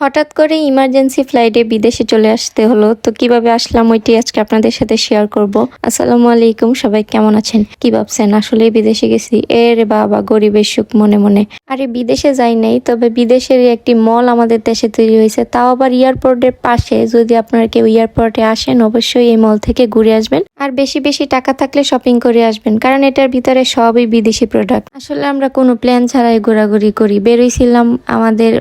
হঠাৎ করে ইমার্জেন্সি ফ্লাইটে বিদেশে চলে আসতে হলো, তো কীভাবে আসলাম ওইটি আজকে আপনাদের সাথে শেয়ার করব। আসসালামু আলাইকুম, সবাই কেমন আছেন? কি ভাবছেন? আসলে বিদেশে গেছি। এ রে বাবা, গরিবের সুখ মনে মনে। আরে বিদেশে যাই নাই, তবে বিদেশের একটি মল আমাদের দেশে তৈরি হয়েছে। তাও আবার এয়ারপোর্টের পাশে। যদি আপনারা কেউ এয়ারপোর্টে আসেন, অবশ্যই এই মল থেকে ঘুরে আসবেন। আর বেশি বেশি টাকা থাকলে শপিং করে আসবেন, কারণ এটার ভিতরে সবই বিদেশি প্রোডাক্ট আসলে আমরা কোনো প্ল্যান ছাড়াই ঘোরাঘুরি করি। বেরোইছিলাম আমাদের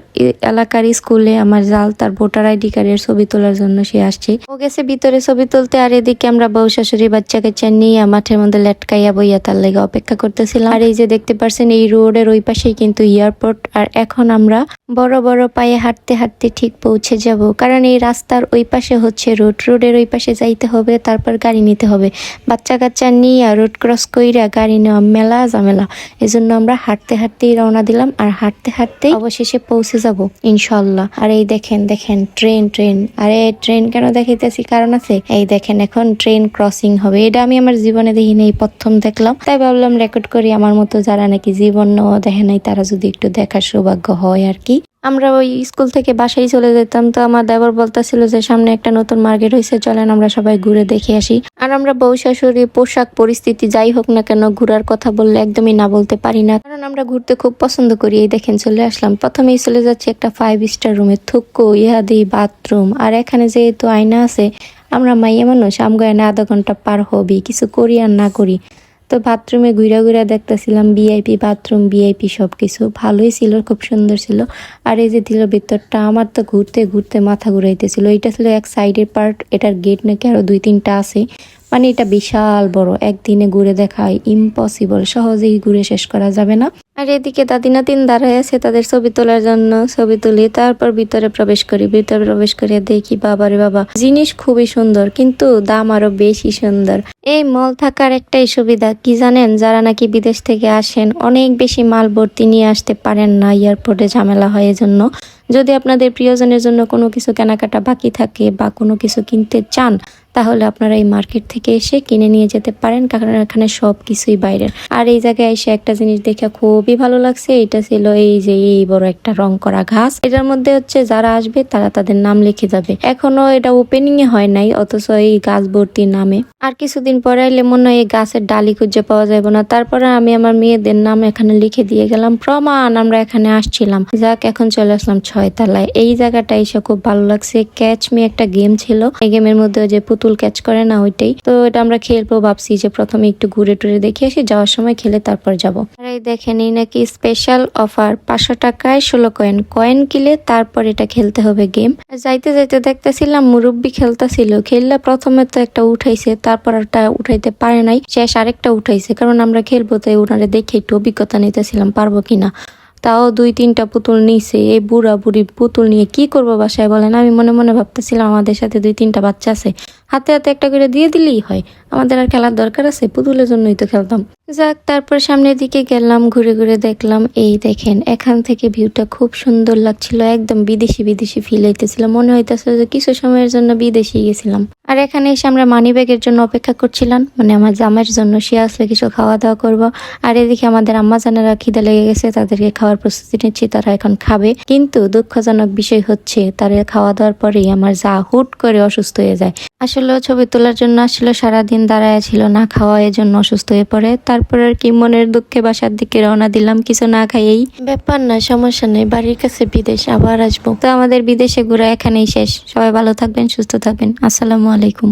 এলাকার স্কুলে আমার জাল তার ভোটার আইডি কার্ডের ছবি তোলার জন্য সে আসছে। ও গেছে ভিতরে ছবি তুলতে আর এদিকে আমরা বউ শাশুড়ি বাচ্চা কাচ্চা নিয়ে মাঠের মধ্যে লেটকাইয়া বইয়া তার লেগে অপেক্ষা করতেছিলাম। আর এই যে দেখতে পারছেন, এই রোডের ওই পাশেই কিন্তু এয়ারপোর্ট। আর এখন আমরা বড় বড় পায়ে হাঁটতে হাঁটতে ঠিক পৌঁছে যাব। কারণ এই রাস্তার ওই পাশে হচ্ছে রোড। রোডের ওই পাশে যাইতে হবে, তারপর গাড়ি নিতে হবে। বাচ্চা কাচ্চা নিয়ে রোড ক্রস কইরা গাড়ি নেওয়া মেলা ঝামেলা। এজন্য আমরা হাঁটতে হাঁটতেই রওনা দিলাম। আর হাঁটতে হাঁটতেই অবশেষে পৌঁছে যাব ইনশাল্লাহ আর এই দেখেন দেখেন ট্রেন ট্রেন আরে ট্রেন কেন দেখাইতেছি? কারণ আছে, এই দেখেন, এখন ট্রেন ক্রসিং হবে। এটা আমি আমার জীবনে দেখিনি, এই প্রথম দেখলাম। তাই ভাবলাম রেকর্ড করি, আমার মতো যারা নাকি জীবন দেখে নাই, তারা যদি একটু দেখার সৌভাগ্য হয় আর কি। আমরা ওই স্কুল থেকে বাসায় চলে যেতাম, তো আমার দেবর বলতেছিল যে সামনে একটা নতুন মার্কেট হয়েছে চলেন আমরা সবাই ঘুরে দেখে আসি। আর আমরা বউ শাশুড়ি, পোশাক পরিস্থিতি যাই হোক না কেন, ঘুরার কথা বললে একদমই না বলতে পারি না। কারণ আমরা ঘুরতে খুব পছন্দ করি। এই দেখেন, চলে আসলাম। প্রথমেই চলে যাচ্ছে একটা ফাইভ স্টার রুমে থুক্কু, ইহাদি, বাথরুম। আর এখানে যেহেতু আয়না আছে, আমরা মাইয়া মানুষ, আমগো এনে আধা ঘণ্টা পার হবি, কিছু করি আর না করি। তো বাথরুমে ঘুরা ঘুরা দেখতেছিলাম ভিআইপি বাথরুম ভিআইপি সব কিছু ভালোই ছিল, খুব সুন্দর ছিল। আর এই যে দিল ভিতরটা, আমার তো ঘুরতে ঘুরতে মাথা ঘুরাইতেছিল। এটা ছিল এক সাইডের পার্ট এটার গেট নাকি আরও দুই তিনটা আছে। মানে এটা বিশাল বড়। একদিনে ঘুরে দেখা ইম্পসিবল সহজেই ঘুরে শেষ করা যাবে না। আর এদিকে দাদি নাতিন দাঁড়ায় আছে তাদের ছবি তোলার জন্য। ছবি তুলি তারপর ভিতরে প্রবেশ করি। ভিতরে প্রবেশ করে দেখি, বাবারে বাবা, জিনিস খুবই সুন্দর, কিন্তু দাম আরও বেশি সুন্দর। এই মল থাকার একটাই সুবিধা, কি জানেন? যারা নাকি বিদেশ থেকে আসেন, অনেক বেশি মাল ভর্তি নিয়ে আসতে পারেন না এয়ারপোর্টে ঝামেলা হয় এজন্য। যদি আপনাদের প্রিয়জনের জন্য কোনো কিছু কেনাকাটা বাকি থাকে বা কোনো কিছু কিনতে চান তাহলে আপনারা এই মার্কেট থেকে এসে কিনে নিয়ে যেতে পারেন, কারণ এখানে সব কিছুই বাইরের। আর এই জায়গায় এসে একটা জিনিস দেখে খুবই ভালো লাগছে, এটা ছিল এই যে এই বড় একটা রং করা ঘাস। এটার মধ্যে হচ্ছে যারা আসবে তারা তাদের নাম লিখে যাবে। এখনও এটা ওপেনিং এ হয় নাই, অথচ এই গাছ ভর্তি নামে। আর কিছুদিন পরে এলে মনে হয় এই গাছের ডালি খুঁজে পাওয়া যাবে না। তারপরে আমি আমার মেয়েদের নাম এখানে লিখে দিয়ে গেলাম, প্রমাণ, আমরা এখানে আসছিলাম। যাক, এখন চলে আসলাম ছয় তলায়। এই জায়গাটা এসে খুব ভালো লাগছে। ক্যাচ মি একটা গেম ছিল। এই গেমের মধ্যে যে পুতুল ক্যাচ করে না ওইটাই। তো এটা আমরা খেলব ভাবছি যে প্রথমে একটু ঘুরে টুরে দেখে আসি, যাওয়ার সময় খেলে তারপর যাব। আর এই দেখেন এই নাকি স্পেশাল অফার পাঁচশো টাকায় ষোলো কয়েন কয়েন কিলে তারপর এটা খেলতে হবে গেম যাইতে যাইতে দেখতেছিলাম মুরব্বী খেলতেছিল। খেললে প্রথমে তো একটা উঠাইছে, তারপর একটা উঠাইতে পারে নাই। শেষ আরেকটা উঠাইছে, কারণ আমরা খেলব তাই ওনারে দেখে একটু অভিজ্ঞতা নিতেছিলাম, পারব কিনা। তাও দুই তিনটা পুতুল নিছে, এই বুড়া বুড়ি পুতুল নিয়ে কি করব বাসায় বলেন? আমি মনে মনে ভাবতেছিলাম আমাদের সাথে দুই তিনটা বাচ্চা আছে। হাতে হাতে একটা করে দিয়ে দিলেই হয়। আমাদের আর খেলার দরকার আছে, পুতুলের জন্যই তো খেলতাম। যাক, তারপর সামনের দিকে গেলাম, ঘুরে ঘুরে দেখলাম, এই দেখেন, এখান থেকে ভিউটা খুব সুন্দর লাগছিল, একদম বিদেশি বিদেশি ফিল হইতেছিল। মনে হইতেছিল যে কিছু সময়ের জন্য বিদেশি গেছিলাম। আর এখানে এসে আমরা মানি ব্যাগের জন্য অপেক্ষা করছিলাম মানে আমার জামাইয়ের জন্য, সে আসলে কিছু খাওয়া দাওয়া করব। আর এদিকে আমাদের আম্মা জানেরা খিদে লেগে গেছে, তাদেরকে খাওয়ার প্রস্তুতি নিচ্ছি, তারা এখন খাবে। কিন্তু দুঃখজনক বিষয় হচ্ছে, তাদের খাওয়া দাওয়ার পরেই আমার যা হুট করে অসুস্থ হয়ে যায়। আসলে ও ছবি তোলার জন্য আসলে সারাদিন দাঁড়ায় ছিল না খাওয়া এর জন্য অসুস্থ হয়ে পড়ে। তারপর আর কি মনের দুঃখে বাসার দিকে রওনা দিলাম কিছু না খাইয়েই। ব্যাপার না সমস্যা নেই বাড়ির কাছে বিদেশ আবার আসব। তো আমাদের বিদেশে ঘোরা এখানেই শেষ। সবাই ভালো থাকবেন সুস্থ থাকবেন। আসসালামু আলাইকুম।